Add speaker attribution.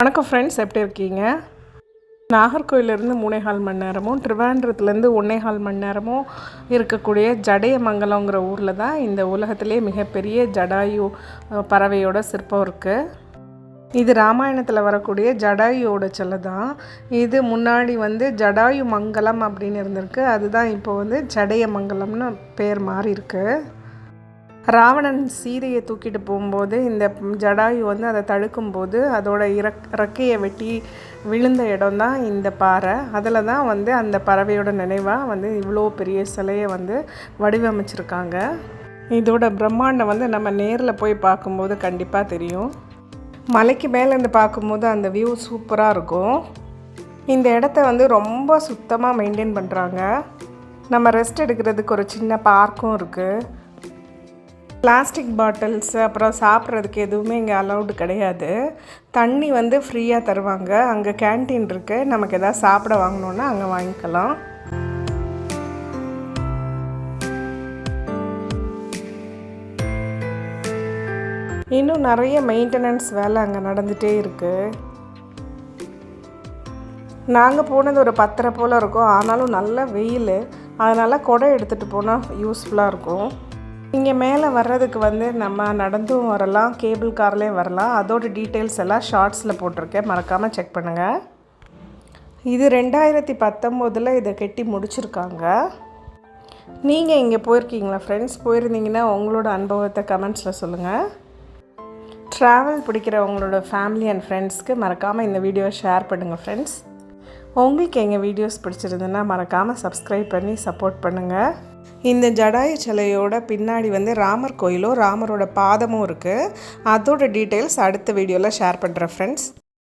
Speaker 1: வணக்கம் ஃப்ரெண்ட்ஸ் எப்படி இருக்கீங்க? நாகர்கோயிலேருந்து மூணேகால் மணி நேரமும் ட்ரிவாண்ட்ரத்துலேருந்து ஒன்னேகால் மணி நேரமும் இருக்கக்கூடிய ஜடையமங்கலங்கிற ஊரில் தான் இந்த உலகத்திலே மிகப்பெரிய ஜடாயு பறவையோட சிற்பம் இருக்குது இது ராமாயணத்தில் வரக்கூடிய ஜடாயுவோட செல்லை தான். இது முன்னாடி வந்து ஜடாயு மங்கலம் அப்படின்னு இருந்திருக்கு. அதுதான் இப்போ வந்து ஜடையமங்கலம்னு பேர் மாறி இருக்குது ராவணன் சீதையை தூக்கிட்டு போகும்போது இந்த ஜடாயு வந்து அதை தடுக்கும்போது அதோட இறக் இறக்கையை வெட்டி விழுந்த இடம் தான் இந்த பாறை. அதில் தான் வந்து அந்த பறவையோட நினைவாக வந்து இவ்வளோ பெரிய சிலையை வந்து வடிவமைச்சிருக்காங்க. இதோட பிரம்மாண்டம் வந்து நம்ம நேரில் போய் பார்க்கும்போது கண்டிப்பாக தெரியும். மலைக்கு மேலேருந்து பார்க்கும்போது அந்த வியூ சூப்பராக இருக்கும். இந்த இடத்த வந்து ரொம்ப சுத்தமாக மெயின்டைன் பண்ணுறாங்க நம்ம ரெஸ்ட் எடுக்கிறதுக்கு ஒரு சின்ன பார்க்கும் இருக்குது பிளாஸ்டிக் பாட்டில்ஸ் அப்புறம் சாப்பிட்றதுக்கு எதுவுமே இங்கே அலௌடு கிடையாது. தண்ணி வந்து ஃப்ரீயாக தருவாங்க. அங்கே கேன்டீன் இருக்குது நமக்கு எதாவது சாப்பிட வாங்கணுன்னா அங்கே வாங்கிக்கலாம். இன்னும் நிறைய மெயின்டெனன்ஸ் வேலை அங்கே நடந்துகிட்டே இருக்குது நாங்கள் போனது ஒரு பத்தரை போல் இருக்கும். ஆனாலும் நல்ல வெயில். அதனால் குடை எடுத்துகிட்டு போனால் யூஸ்ஃபுல்லாக இருக்கும். இங்கே மேலே வர்றதுக்கு வந்து நம்ம நடந்தும் வரலாம் கேபிள் கார்லேயும் வரலாம். அதோட டீட்டெயில்ஸ் எல்லாம் ஷார்ட்ஸில் போட்டிருக்கேன். மறக்காமல் செக் பண்ணுங்கள் இது ரெண்டாயிரத்தி பத்தொம்போதில் இதை கட்டி முடிச்சிருக்காங்க. நீங்கள் இங்கே போயிருக்கீங்களா ஃப்ரெண்ட்ஸ் போயிருந்தீங்கன்னா உங்களோட அனுபவத்தை கமெண்ட்ஸில் சொல்லுங்கள் ட்ராவல் பிடிக்கிற உங்களோட ஃபேமிலி அண்ட் ஃப்ரெண்ட்ஸ்க்கு மறக்காமல் இந்த வீடியோவை ஷேர் பண்ணுங்கள் ஃப்ரெண்ட்ஸ் உங்களுக்கு எங்கள் வீடியோஸ் பிடிச்சிருந்துன்னா மறக்காமல் சப்ஸ்கிரைப் பண்ணி சப்போர்ட் பண்ணுங்கள் இந்த ஜடாயு சிலையோட பின்னாடி வந்து ராமர் கோயிலும் ராமரோட பாதமும் இருக்குது அதோட டீட்டெயில்ஸ் அடுத்த வீடியோவில் ஷேர் பண்ணுறேன் ஃப்ரெண்ட்ஸ்